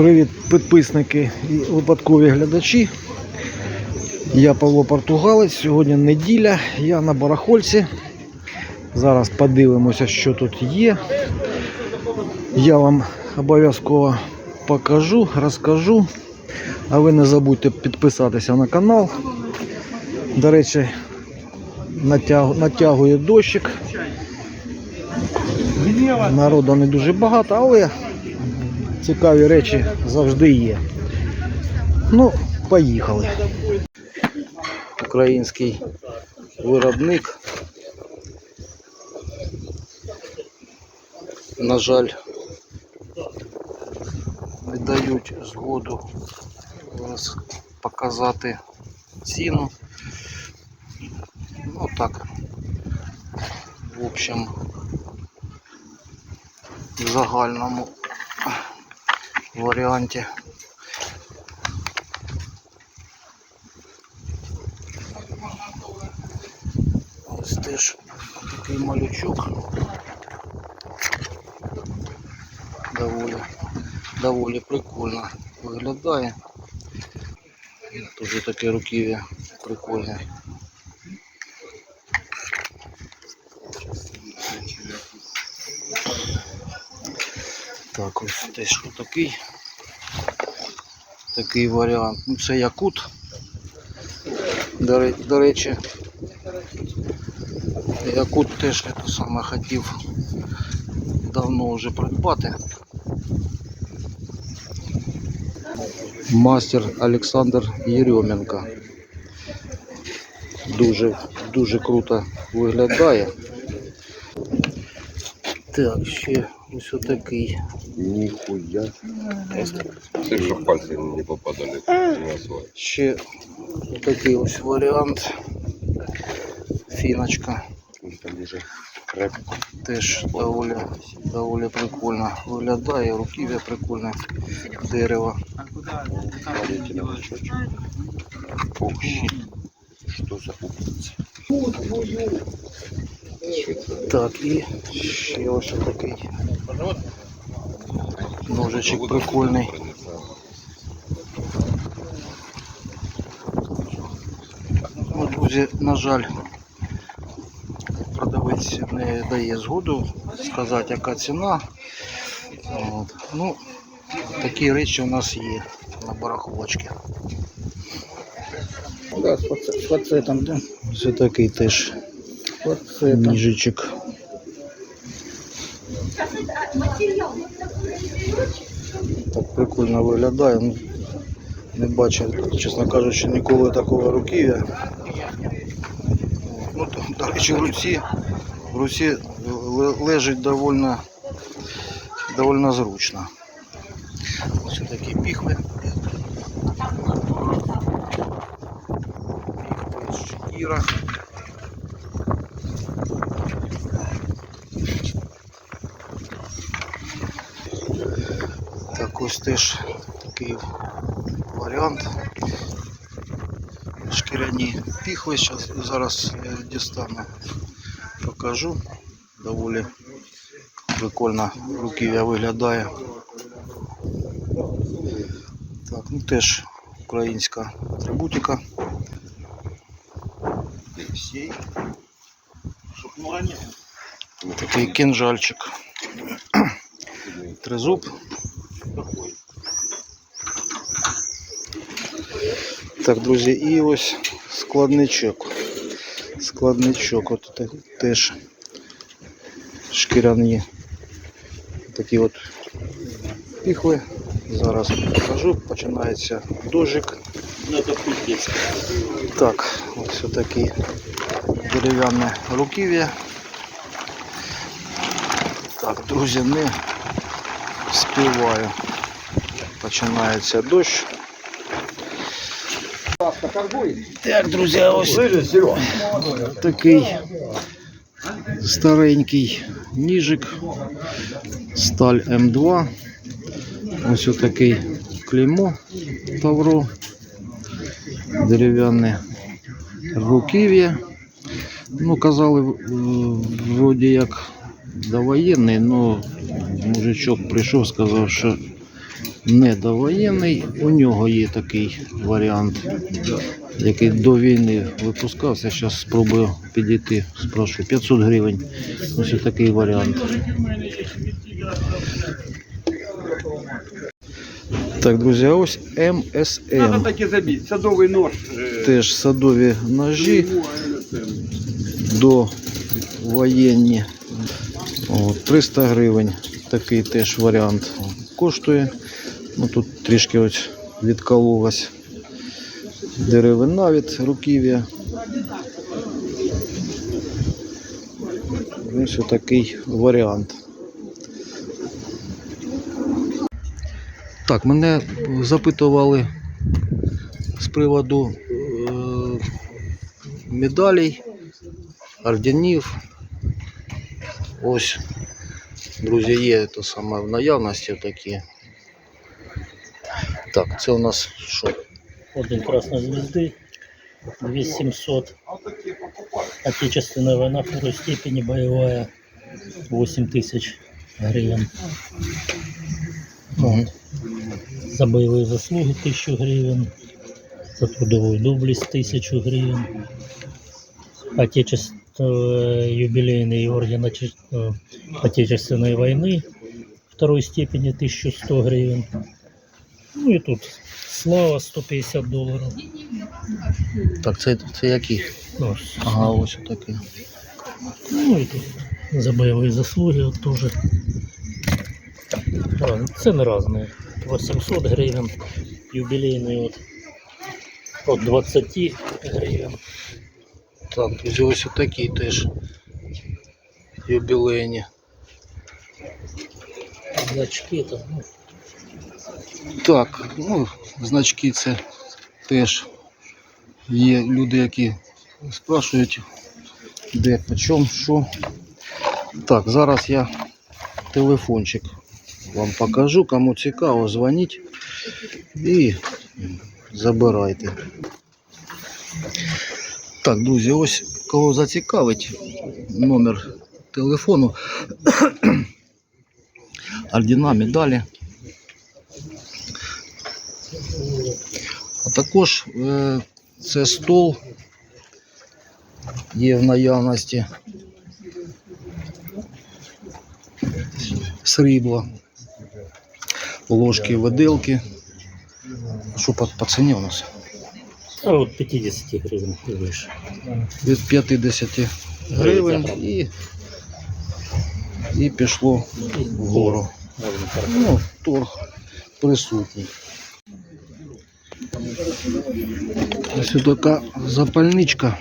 Привіт, підписники і випадкові глядачі. Я Павло Португалець. Сьогодні неділя, я на барахольці. Зараз подивимося, що тут є. Я вам обов'язково покажу, розкажу. А ви не забудьте підписатися на канал. До речі, натяг... натягує дощик. Народу не дуже багато, але цікаві речі завжди є. Ну, поїхали. Український виробник. На жаль, не дають згоду показати ціну. Ну так, в общем, в загальному варіанті. Ось теж такий малючок. Доволі, доволі прикольно виглядає. Дуже таке руків'я прикольне. Так, Ось теж такий. Такий варіант. Ну це якут. До, до речі, якут теж те саме хотів давно вже придбати. Мастер Олександр Єрьоменко. Дуже, дуже круто виглядає. Так, ще ось отакий. Нихуя. Все, щоб пальці не попадали. Ще такий ось варіант. Фіночка. Там уже крепко. Теж доволі, доволі прикольно виглядає, руків'я прикольне дерево. Ох, щит. Что за умница? Так, і ще ось такий ножичок прикольний. Ну, друзі, на жаль, продавець не дає згоду сказати, яка ціна. От. Ну, такі речі у нас є на барахолочці. Да, пац- пацетом, да. Ось такий теж С пацетом. ніжичок. Так прикольно виглядає. Ну, Не бачив, чесно кажучи, ніколи такого руків'я. Ну, до речі, в руці, в руці лежить довольно, довольно зручно. Ось такі піхви. Піхви шкіра. Ось теж такий варіант. Шкіряні піхви. Зараз дістану, покажу. Доволі прикольно руків'я виглядає. Так, ну теж українська атрибутика. Такий кинжальчик. Тризуб. Так, друзі, і ось складничок. Складничок, от теж шкіряні такі от піхви. Зараз покажу, починається дожик. Так, ось такі дерев'яне руків'я. Так, друзі, не співаю. Починається дощ. Так, друзі, ось такий старенький ніжик. Сталь М2. Ось отакий клеймо Тавро. Дерев'яне руків'я. Ну, казали, вроді як довоєнний, але мужичок прийшов, сказав, що недовоєнний. У нього є такий варіант, який до війни випускався. Зараз спробую підійти, спрошу. 500 гривень. Ось такий варіант. Так, друзі, а ось МСМ. Надо. Садовий нож. е, Теж садові ножі до воєнні. О, 300 гривень. Такий теж варіант коштує. Ну, тут трішки ось відкололась деревина від руків'я. Ось такий варіант. Так, мене запитували з приводу е, медалей, орденів. Ось, друзі, є то саме в наявності такі. Так, це у нас що? Орден Красной Звезды, 2700. Отечественная война второй степени, боевая, 8 тысяч гривен. Мгм. За боевые заслуги 1000 гривен, за трудовую доблесть 1000 гривен. Отечество, юбилейный орден Отече- э, Отечественной войны второй степени 1100 гривен. Ну и тут слава 150 долларов. Так, це, це які? Ну, Ага, ось такі. Ну і тут за бойові заслуги от теж. А, Ціни різні. 800 гривень, юбілейний от, от 20 гривень. Так, ось такі теж юбілейні. Значки там, ну, Так, ну, значки це теж є люди, які спрашують, де, по чому, що. Так, зараз я телефончик вам покажу. Кому цікаво, дзвоніть і забирайте. Так, друзі, ось кого зацікавить номер телефону. Ордена, медалі. А також е, це стол є в наявності. Срібло, ложки, виделки. Що по, по ціні у нас? а от 50 гривень і вище. Від 50 гривень і, і пішло вгору. Можна так. Ну, торг присутній. Ось така запальничка.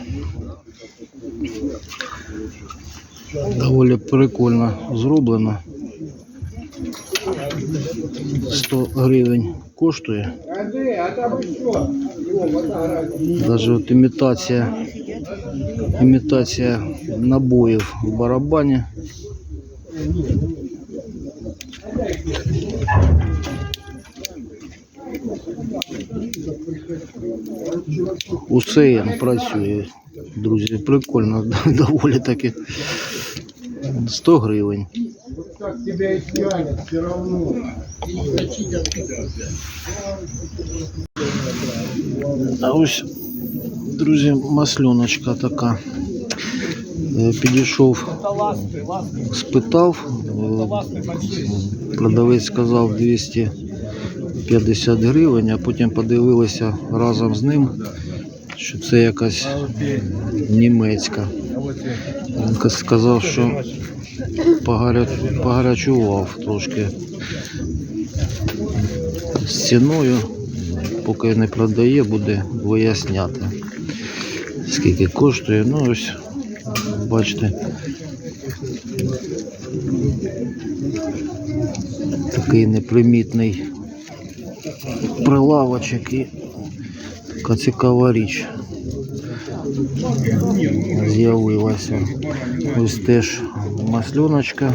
Доволі прикольно зроблена. 100 гривень коштує. Даже от імітація, імітація набоїв в барабані. Усе працює. Друзі, прикольно, доволі таки. 100 гривень. А ось, друзі, масльоночка така. Е, Підійшов, спитав, е, продавець сказав 250 гривень, а потім подивилися разом з ним, що це якась німецька. Він сказав, що погарячував трошки з ціною, поки не продає, буде виясняти, скільки коштує. Ну ось, бачите. Такий непримітний прилавочок і така цікава річ з'явилася. Ось теж масльоночка.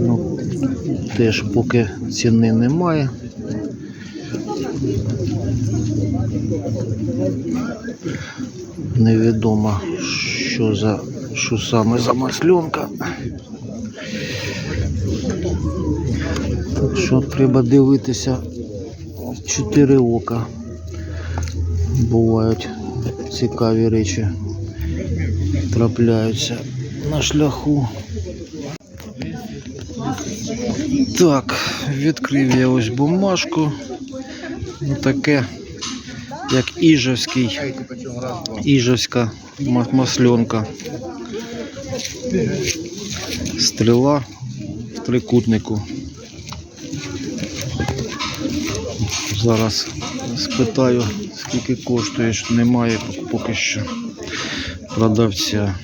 Ну, теж поки ціни немає. Невідомо, що за що саме за масльонка. Так що треба дивитися чотири ока. Бувають цікаві речі. Трапляються на шляху. Так, відкрив я ось бумажку. Таке, як Іжевський. Іжевська масленка. Стріла в трикутнику. Зараз спитаю, скільки коштує, що немає поки що продавця.